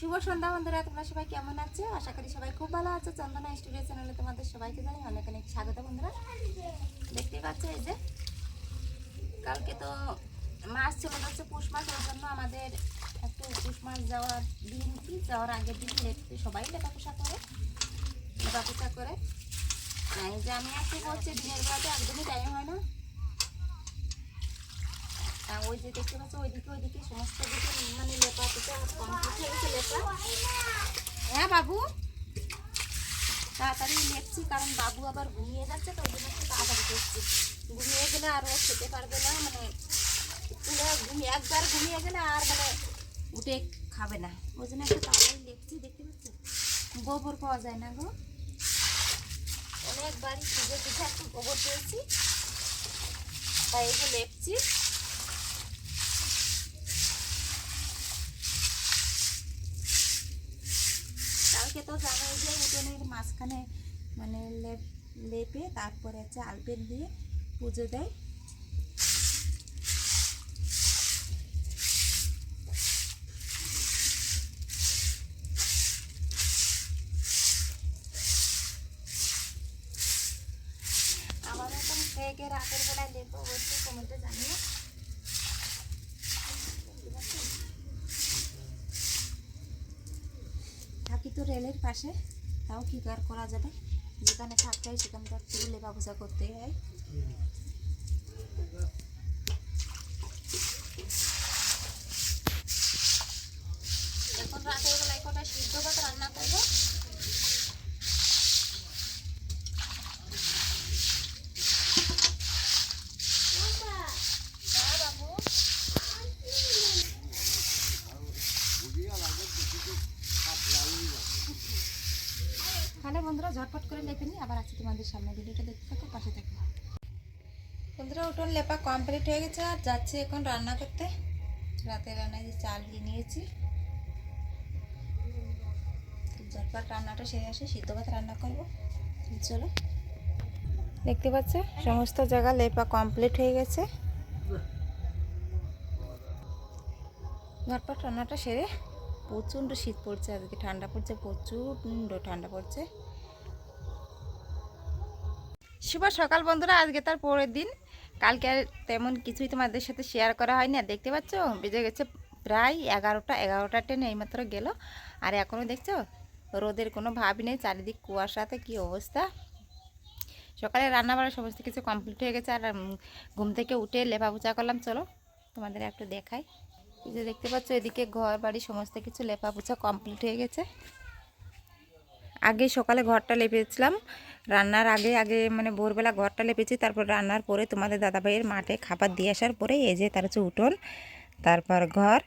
শুভ সন্ধ্যা বন্ধুরা, তোমরা সবাই কেমন আছো? আশা করি সবাই খুব ভালো আছো। চন্দনা স্টুডিও চ্যানেলে তোমাদের সবাইকে জানি অনেক অনেক স্বাগত বন্ধুরা। দেখতেই পাচ্ছ এই যে, কালকে তো মাস চলে যাচ্ছে পুষ মাস ওর জন্য আমাদের একটু পুষ মাস যাওয়ার দিন কি? যাওয়ার আগের দিন সবাই লেপা পোষা করে লেপা পোষা করে এই যে আমি একটু করছি, দিনের বেলাতে একদমই টাইম হয় না। ওই যে দেখতে পাচ্ছ, ওইদিকে ওইদিকে সমস্ত দিকে মানে লেপা পোষা কমপ্লিট হয়ে লেপা। হ্যাঁ বাবু? তাড়াতাড়ি লেপছি, কারণ বাবু আবার ঘুমিয়ে যাচ্ছে, তো ওই জন্য তাড়াতাড়ি করছি। ঘুমিয়ে গেলে আর ও খেতে পারবে না মানে তুলে ঘুমিয়ে একবার ঘুমিয়ে গেলে আর মানে উঠে খাবে না। ওই জন্য একটু তাড়াতাড়ি লেপছি, দেখতে পাচ্ছ? গোবর পাওয়া যায় না গো। অনেকবারই খুঁজে খুঁজে একটু গোবর পেয়েছি তাই এই যে লেপছি। কালকে তো জানোই যে উঠোনের মাঝখানে মানে লেপ লেপে তারপরে হচ্ছে আলপেন দিয়ে পুজো দেয়। খেয়ে রাতের বেলায় লেপো, অবশ্যই কমেন্টে জানিও। থাকি তো রেলের পাশে, তাও কি করা যাবে? যেখানে থাকতে হয় সেখানে তো একটু লেপা করতে হয় এখন রাতের বেলায় কটা সিদ্ধ ভাত রান্না করব হ্যাঁ বাবু তাহলে বন্ধুরা, ঝটপট করে লেপে নিই। আবার আছি তোমাদের সামনে ভিডিওটা দেখতে থাকো, পাশে থাকো। বন্ধুরা, উঠোন লেপা কমপ্লিট হয়ে গেছে, আর যাচ্ছি এখন রান্না করতে। রাতে রান্নায় যে চাল দিয়ে নিয়েছি। ঝটপট রান্নাটা সেরে আসে, সিদ্ধ ভাত রান্না করব। চলো। দেখতে পাচ্ছ, সমস্ত জায়গা লেপা কমপ্লিট হয়ে গেছে। ঝটপট রান্নাটা সেরে প্রচণ্ড শীত পড়ছে, আজকে ঠান্ডা পড়ছে প্রচণ্ড ঠান্ডা পড়ছে। শুভ সকাল বন্ধুরা, আজকে তার পরের দিন। কালকে আর তেমন কিছুই তোমাদের সাথে শেয়ার করা হয়নি। আর দেখতে পাচ্ছ, বেজে গেছে প্রায় এগারোটা এগারোটা ট্রেন এইমাত্র গেল। আর এখনও দেখছ, রোদের কোনো ভাবই নেই, চারিদিক কুয়াশাতে কি অবস্থা। সকালে রান্না বাড়া সমস্ত কিছু কমপ্লিট হয়ে গেছে, আর ঘুম থেকে উঠে লেপা পোচা করলাম। চলো, তোমাদের একটু দেখাই। যে দেখতে পাচ্ছ, এদিকে ঘর বাড়ি সমস্ত কিছু লেপা পোছা কমপ্লিট হয়ে গেছে। আগে সকালে ঘরটা লেপেছিলাম। রান্নার আগে আগে মানে ভোরবেলা ঘরটা লেপেছি, তারপর রান্নার পরে তোমাদের দাদাভাইয়ের মাঠে খাবার দিয়ে আসার পরে এই যে তার হচ্ছে উঠোন, তারপর ঘর।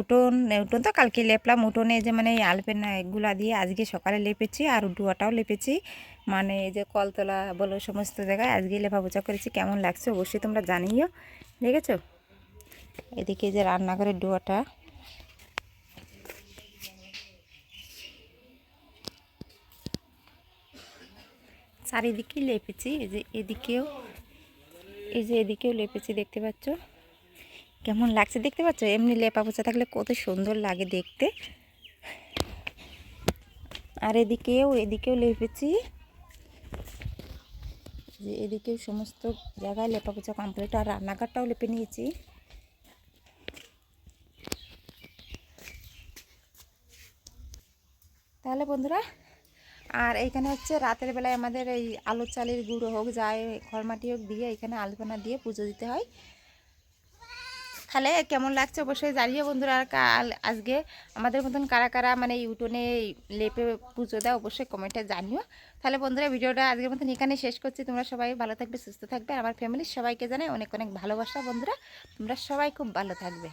উঠোন উঠোন তো কালকে লেপলাম, উঠোনে যে মানে এই আলপেন এগুলা দিয়ে আজকে সকালে লেপেছি আর ডুয়াটাও লেপেছি। মানে এই যে কলতলা বলো সমস্ত জায়গায় আজকে লেপা পোচা করেছি, কেমন লাগছে অবশ্যই তোমরা জানিও, দেখেছ? এদিকে এই যে রান্নাঘরের ডুয়াটা। চারিদিকে লেপেছি, এই যে এদিকেও, এই যে এদিকেও লেপেছি, দেখতে পাচ্ছ? কেমন লাগছে দেখতে পাচ্ছ? এমনি লেপা পোচা থাকলে কত সুন্দর লাগে দেখতে। আর এদিকেও এদিকেও লেপেছি। যে এদিকেও সমস্ত জায়গায় লেপা পোচা কমপ্লিট আর রান্নাঘরটাও লেপে নিয়েছি। তাহলে বন্ধুরা আর এইখানে হচ্ছে রাতের বেলায় আমাদের এই আলু চালের গুঁড়ো হোক যায় খড়মাটি হোক দিয়ে এখানে আলপনা দিয়ে পুজো দিতে হয়। তাহলে কেমন লাগছে অবশ্যই জানিও বন্ধুরা, আর কাল আজকে আমাদের মতন কারা কারা মানে ইউটিউবে লেপে পুজো দেয় অবশ্যই কমেন্টে জানিও। তাহলে বন্ধুরা ভিডিওটা আজকের মতন এখানে শেষ করছি। তোমরা সবাই ভালো থাকবে, সুস্থ থাকবে আমার ফ্যামিলির সবাইকে জানাই অনেক অনেক ভালোবাসা বন্ধুরা। তোমরা সবাই খুব ভালো থাকবে।